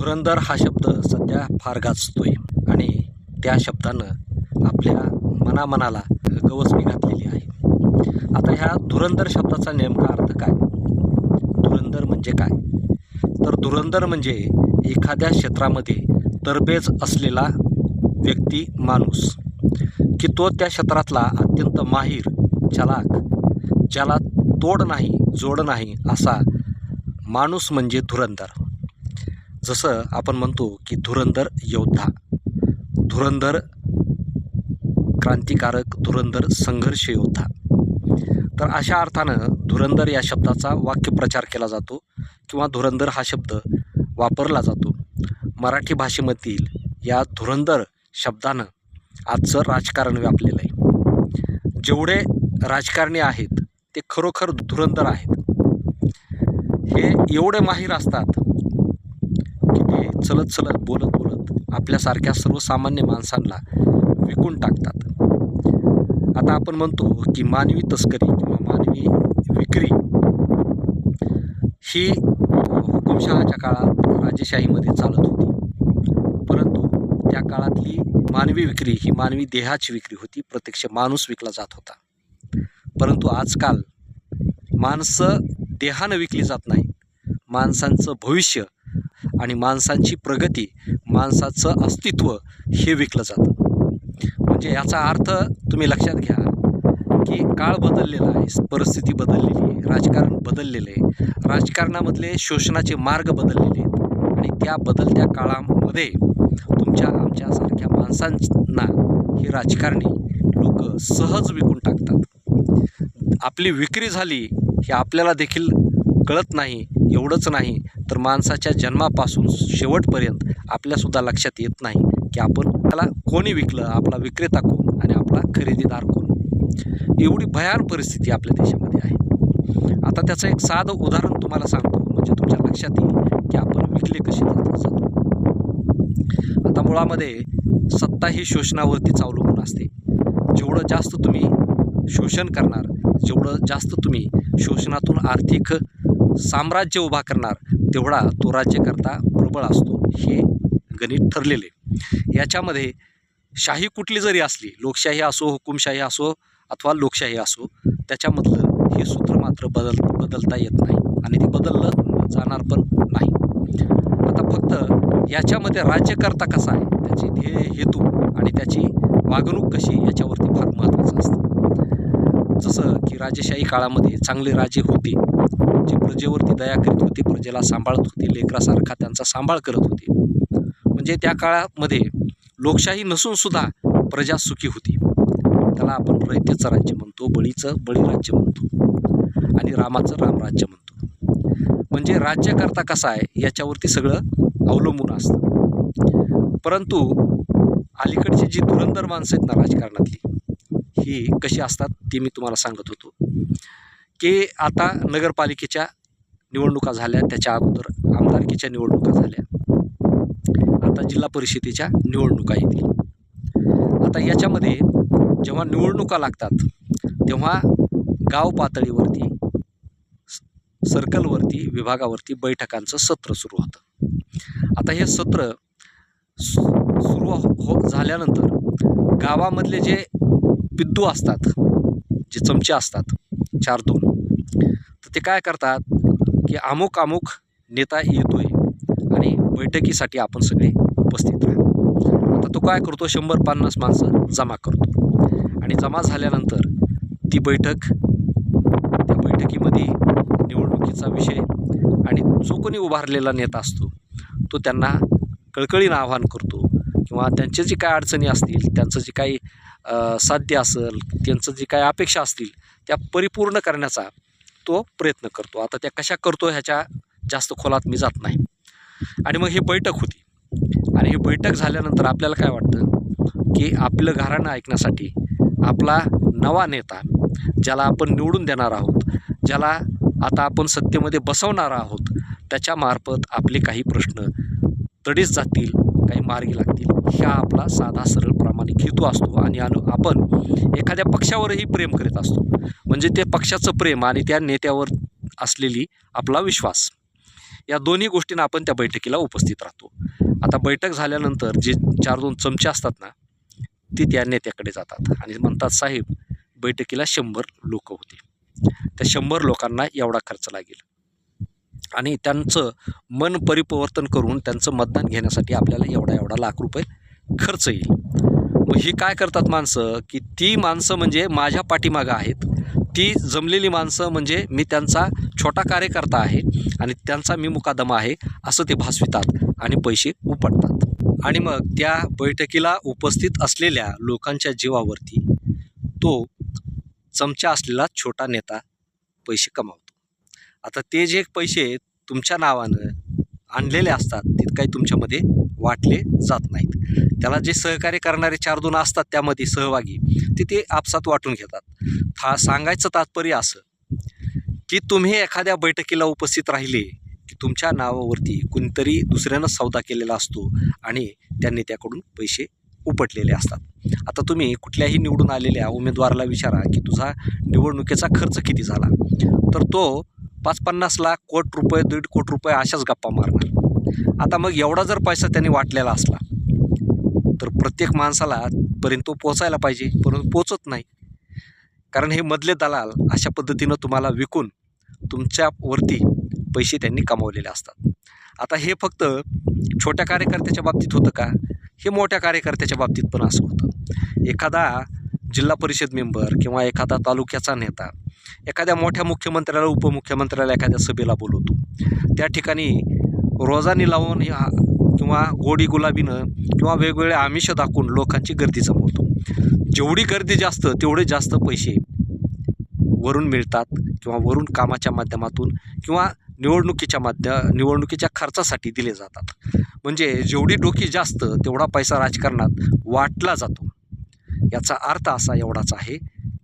धुरंदर हा शब्द सध्या फार गाजतोय. आणि त्या शब्दानं आपल्या मनामनाला गवसणी घातलेली आहे. आता ह्या धुरंदर शब्दाचा नेमका अर्थ काय? धुरंदर म्हणजे काय? तर धुरंदर म्हणजे एखाद्या क्षेत्रामध्ये तरबेज असलेला व्यक्ती माणूस की तो त्या क्षेत्रातला अत्यंत माहीर चलाक ज्याला तोड नाही जोड नाही असा माणूस म्हणजे धुरंदर जसं आपण म्हणतो की धुरंधर योद्धा. धुरंधर क्रांतिकारक धुरंधर संघर्ष योद्धा. तर अशा अर्थानं धुरंधर या शब्दाचा वाक्यप्रचार केला जातो किंवा धुरंधर हा शब्द वापरला जातो. मराठी भाषेमधील या धुरंधर शब्दानं आजचं राजकारण व्यापलेलं आहे. जेवढे राजकारणी आहेत ते खरोखर धुरंधर आहेत. हे एवढे माहीर असतात चलत चलत बोलत बोलत आपल्यासारख्या सर्वसामान्य माणसांना विकून टाकतात. आता आपण म्हणतो की मानवी तस्करी किंवा मानवी विक्री ही हुकुमशहाच्या काळात राजेशाहीमध्ये चालत होती. परंतु त्या काळातली मानवी विक्री ही मानवी देहाची विक्री होती. प्रत्यक्ष माणूस विकला जात होता. परंतु आजकाल माणसं देहानं विकली जात नाहीत. माणसांचं भविष्य आणि माणसांची प्रगती माणसाचं अस्तित्व हे विकलं जातं. म्हणजे याचा अर्थ तुम्ही लक्षात घ्या की काळ बदललेला आहे परिस्थिती बदललेली आहे राजकारण बदललेलं आहे. राजकारणामधले शोषणाचे मार्ग बदललेले आहेत. आणि त्या बदलत्या काळामध्ये तुमच्या आमच्यासारख्या माणसांना हे राजकारणी लोक सहज विकून टाकतात. आपली विक्री झाली हे आपल्याला देखील कळत नाही एवढंच नाही तर माणसाच्या जन्मापासून शेवटपर्यंत आपल्यासुद्धा लक्षात येत नाही की आपण त्याला कोणी विकलं आपला विक्रेता कोण आणि आपला खरेदीदार कोण. एवढी भयान परिस्थिती आपल्या देशामध्ये आहे. आता त्याचं एक साधं उदाहरण तुम्हाला सांगतो म्हणजे तुमच्या लक्षात येईल की आपण विकले कसे जातो आता मुळामध्ये सत्ता ही शोषणावरतीच अवलंबून असते. जेवढं जास्त तुम्ही शोषण करणार जेवढं जास्त तुम्ही शोषणातून आर्थिक साम्राज्य उभा करणार तेवढा तो राज्यकर्ता प्रबळ असतो हे गणित ठरलेले. याच्यामध्ये शाही कुठली जरी असली लोकशाही असो हुकुमशाही असो अथवा लोकशाही असो त्याच्यामधलं हे सूत्र मात्र बदल बदलता येत नाही आणि ते बदललं जाणार पण नाही. आता फक्त याच्यामध्ये राज्यकर्ता कसा आहे त्याची ध्येय हेतू आणि त्याची वागणूक कशी याच्यावरती फार महत्त्वाचं असतं. जसं की राजेशाही काळामध्ये चांगले राजे होते जे प्रजेवरती दया करीत होते प्रजेला सांभाळत होते लेकरासारखा त्यांचा सांभाळ करत होते. म्हणजे त्या काळामध्ये लोकशाही नसून सुद्धा प्रजा सुखी होती. त्याला आपण रयतेचं राज्य म्हणतो बळीचं बळीराज्य म्हणतो आणि रामाचं रामराज्य म्हणतो. म्हणजे राज्यकर्ता कसा आहे याच्यावरती सगळं अवलंबून असतं. परंतु अलीकडची जी धुरंदर माणसं आहेत ना राजकारणातली ही कशी असतात ते मी तुम्हाला सांगत होतो. की आता नगरपालिकेच्या निवडणुका झाल्या त्याच्या अगोदर आमदारकीच्या निवडणुका झाल्या. आता जिल्हा परिषदेच्या निवडणुका येतील. आता याच्यामध्ये जेव्हा निवडणुका लागतात तेव्हा गाव पातळीवरती सर्कलवरती विभागावरती बैठकांचं सत्र सुरू होतं. आता हे सत्र सु सुरू हो झाल्यानंतर गावामधले जे पिद्दू असतात जे चमचे असतात चार दोन. तर ते काय करतात की अमुक अमुक नेता येतोय आणि बैठकीसाठी आपण सगळे उपस्थित राहा आता तो काय करतो? शंभर पन्नास माणसं जमा करतो. आणि जमा झाल्यानंतर ती बैठक त्या बैठकीमध्ये निवडणुकीचा विषय आणि जो कोणी उभारलेला नेता असतो तो त्यांना कळकळीनं आवाहन करतो किंवा त्यांच्या जी काय अडचणी असतील त्यांचं जे काही साध्य असेल त्यांचं जी काय अपेक्षा असतील त्या परिपूर्ण करण्याचा तो प्रयत्न करतो. आता त्या कशा करतो ह्याच्या जास्त खोलात मी जात नाही. आणि मग ही बैठक होती. आणि ही बैठक झाल्यानंतर आपल्याला काय वाटतं? की आपलं घराणं ऐकण्यासाठी आपला नवा नेता ज्याला आपण निवडून देणार आहोत ज्याला आता आपण सत्तेमध्ये बसवणार आहोत त्याच्यामार्फत आपले काही प्रश्न तडीच जातील काही मार्गी लागतील. हा आपला साधा सरळ प्रामाणिक हेतू असतो आणि अनु आपण एखाद्या पक्षावरही प्रेम करीत असतो. म्हणजे ते पक्षाचं प्रेम आणि त्या नेत्यावर असलेली आपला विश्वास. या दोन्ही गोष्टींना आपण त्या बैठकीला उपस्थित राहतो. आता बैठक झाल्यानंतर जे चार दोन चमचे असतात ना ती त्या नेत्याकडे जातात आणि म्हणतात साहेब बैठकीला शंभर लोक होते. त्या शंभर लोकांना एवढा खर्च लागेल. आणि त्यांचं मन परिवर्तन करून त्यांचं मतदान घेण्यासाठी आपल्याला एवढा एवढा लाख रुपये खर्च येईल. मग ही काय करतात माणसं? की ती माणसं म्हणजे माझ्या पाठीमागं आहेत. ती जमलेली माणसं म्हणजे मी त्यांचा छोटा कार्यकर्ता आहे आणि त्यांचा मी मुकादमा आहे असं ते भासवितात आणि पैसे उपटतात. आणि मग त्या बैठकीला उपस्थित असलेल्या लोकांच्या जीवावरती तो चमचा असलेला छोटा नेता पैसे कमावतो. आता ते जे पैसे तुमच्या नावानं आणलेले असतात ते काही तुमच्यामध्ये वाटले जात नाहीत. त्याला जे सहकार्य करणारे चार दोन असतात त्यामध्ये सहभागी ते ते आपसात वाटून घेतात. था सांगायचं तात्पर्य असं की तुम्ही एखाद्या बैठकीला उपस्थित राहिले की तुमच्या नावावरती कोणीतरी दुसऱ्यानं सौदा केलेला असतो आणि त्यांनी त्याकडून पैसे उपटलेले असतात. आता तुम्ही कुठल्याही निवडून आलेल्या उमेदवाराला विचारा की तुझा निवडणुकीचा खर्च किती झाला? तर तो पाच पन्नास लाख कोट रुपये दीड कोट रुपये अशाच गप्पा मारणार. आता मग एवढा जर पैसा त्यांनी वाटलेला असला तर प्रत्येक माणसाला पर्यंत तो पोचायला पाहिजे परंतु पोचत नाही. कारण हे मधले दलाल अशा पद्धतीनं तुम्हाला विकून तुमच्यावरती पैसे त्यांनी कमावलेले असतात. आता हे फक्त छोट्या कार्यकर्त्याच्या बाबतीत होतं का? हे मोठ्या कार्यकर्त्याच्या बाबतीत पण असं होतं. एखादा जिल्हा परिषद मेंबर किंवा एखादा तालुक्याचा नेता एखाद्या मोठ्या मुख्यमंत्र्याला उपमुख्यमंत्र्याला एखाद्या सभेला बोलवतो. त्या ठिकाणी रोजानी लावून किंवा गोडी गुलाबीनं किंवा वेगवेगळे आमिष दाखवून लोकांची गर्दी जमवतो. जेवढी गर्दी जास्त तेवढे जास्त पैसे वरून मिळतात किंवा वरून कामाच्या माध्यमातून किंवा निवडणुकीच्या माध्य निवडणुकीच्या खर्चासाठी दिले जातात. म्हणजे जेवढी डोकी जास्त तेवढा पैसा राजकारणात वाटला जातो. याचा अर्थ असा एवढाच आहे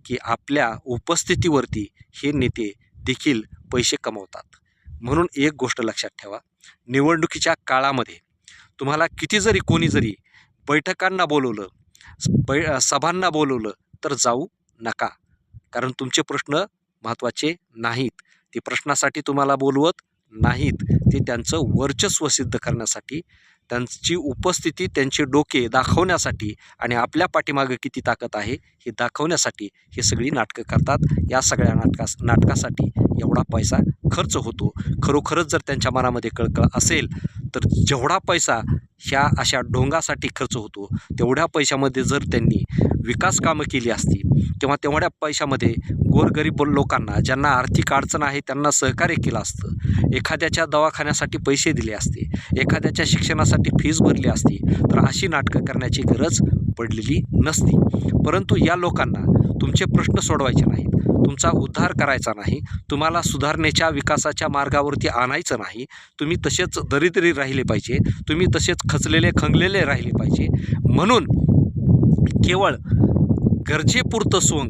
की आपल्या उपस्थितीवरती हे नेते देखील पैसे कमवतात. म्हणून एक गोष्ट लक्षात ठेवा. निवडणुकीच्या काळामध्ये तुम्हाला किती जरी कोणी जरी बैठकांना बोलवलं बै सभांना बोलवलं तर जाऊ नका. कारण तुमचे प्रश्न महत्त्वाचे नाहीत. ते प्रश्नासाठी तुम्हाला बोलवत नाहीत. ते त्यांचं वर्चस्व सिद्ध करण्यासाठी त्यांची उपस्थिती त्यांचे डोके दाखवण्यासाठी आणि आपल्या पाठीमागं किती ताकद आहे हे दाखवण्यासाठी हे सगळी नाटकं करतात. या सगळ्या नाटकास नाटकासाठी एवढा पैसा खर्च होतो. खरोखरच जर त्यांच्या मनामध्ये कळकळ असेल तर जेवढा पैसा ह्या अशा ढोंगासाठी खर्च होतो तेवढ्या पैशामध्ये जर त्यांनी विकास कामं केली असती किंवा तेवढ्या पैशामध्ये गोरगरीब लोकांना ज्यांना आर्थिक अडचण आहे त्यांना सहकार्य केलं असतं. एखाद्याच्या दवाखान्यासाठी पैसे दिले असते. एखाद्याच्या शिक्षणासाठी फीस भरली असती तर अशी नाटकं करण्याची गरज पडलेली नसती. परंतु या लोकांना तुमचे प्रश्न सोडवायचे नाहीत. तुमचा उद्धार करायचा नाही. तुम्हाला सुधारणेच्या विकासाच्या मार्गावरती आणायचं नाही. तुम्ही तसेच दरिद्री राहिले पाहिजे. तुम्ही तसेच खचलेले खंगलेले राहिले पाहिजे. म्हणून केवळ गरजेपुरतं सोंग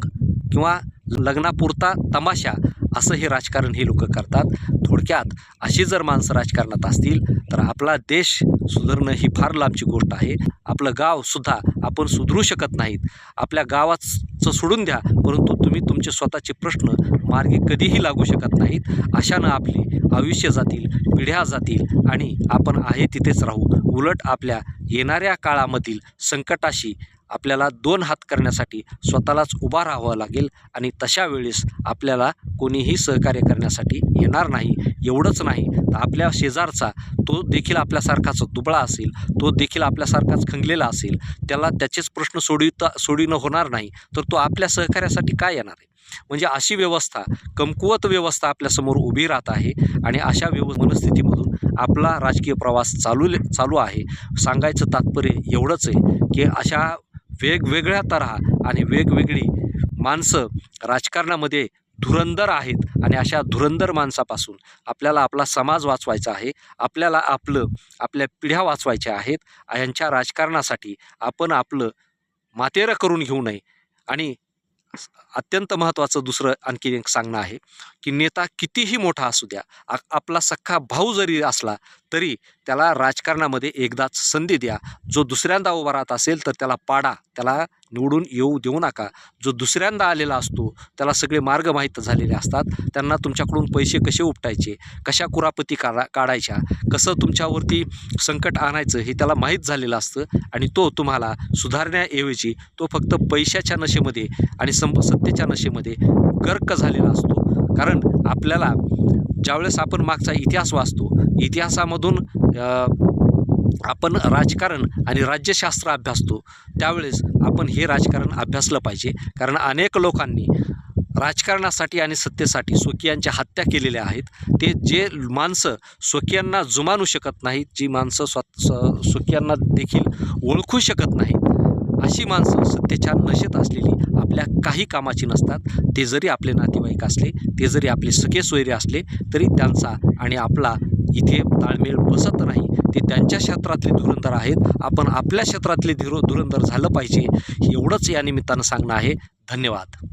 किंवा लग्नापुरता तमाशा असं हे राजकारण हे लोक करतात. थोडक्यात अशी जर माणसं राजकारणात असतील तर आपला देश सुधारणं ही फार लांबची गोष्ट आहे. आपलं गावसुद्धा आपण सुधरू शकत नाहीत. आपल्या गावाचं सोडून द्या परंतु तुम्ही तुमचे स्वतःचे प्रश्न मार्गी कधीही लागू शकत नाहीत. अशानं आपली आयुष्य जातील पिढ्या जातील आणि आपण आहे तिथेच राहू. उलट आपल्या येणाऱ्या काळामधील संकटाशी आपल्याला दोन हात करण्यासाठी स्वतःलाच उभा राहावं लागेल आणि तशा वेळेस आपल्याला कोणीही सहकार्य करण्यासाठी येणार नाही एवढंच नाही. तर आपल्या शेजारचा तो देखील आपल्यासारखाच दुबळा असेल तो देखील आपल्यासारखाच खंगलेला असेल त्याला त्याचेच प्रश्न सोडविता सोडविणं होणार नाही तर तो आपल्या सहकार्यासाठी काय येणार आहे? म्हणजे अशी व्यवस्था कमकुवत व्यवस्था आपल्यासमोर उभी राहत आहे आणि अशा व्यव मनस्थितीमधून आपला राजकीय प्रवास चालू चालू आहे. सांगायचं तात्पर्य एवढंच आहे की अशा वेगवेगळ्या तऱ्हा आणि वेगवेगळी माणसं राजकारणामध्ये धुरंदर आहेत आणि अशा धुरंदर माणसापासून आपल्याला आपला समाज वाचवायचा आहे आपल्याला आपलं आपल्या पिढ्या वाचवायच्या आहेत यांच्या राजकारणासाठी आपण आपलं मातेरं करून घेऊ नये. आणि अत्यंत महत्त्वाचं दुसरं आणखी एक सांगणं आहे की नेता कितीही मोठा असू द्या आपला सख्खा भाऊ जरी असला तरी त्याला राजकारणामध्ये एकदाच संधी द्या. जो दुसऱ्यांदा उभा राहत असेल तर त्याला पाडा. त्याला निवडून येऊ देऊ नका. जो दुसऱ्यांदा आलेला असतो त्याला सगळे मार्ग माहीत झालेले असतात. त्यांना तुमच्याकडून पैसे कसे उपटायचे? कशा कुरापती काढा काढायच्या? कसं तुमच्यावरती संकट आणायचं हे त्याला माहीत झालेलं असतं आणि तो तुम्हाला सुधारण्याऐवजी तो फक्त पैशाच्या नशेमध्ये आणि संप सत्तेच्या नशेमध्ये गर्क झालेला असतो. कारण आपल्याला ज्यावेळेस आपण मागचा इतिहास वाचतो इतिहासामधून आपण राजकारण आणि राज्यशास्त्र अभ्यासतो त्यावेळेस आपण हे राजकारण अभ्यासलं पाहिजे. कारण अनेक लोकांनी राजकारणासाठी आणि सत्तेसाठी स्वकीयांच्या हत्या केलेल्या आहेत. ते जे माणसं स्वकीयांना जुमानू शकत नाहीत जी माणसं स्व स्वकीयांना देखील ओळखू शकत नाहीत अशी माणसं सत्तेच्या नशेत असलेली आपल्या काही कामाची नसतात. ते जरी आपले नातेवाईक असले ते जरी आपले सखे सोयरे असले तरी त्यांचा आणि आपला इथे ताळमेळ बसत नाही. ते त्यांच्या क्षेत्रातले धुरंधर आहेत. आपण आपल्या क्षेत्रातले धुर धुरंधर झालं पाहिजे. एवढंच या निमित्तानं सांगणं आहे. धन्यवाद.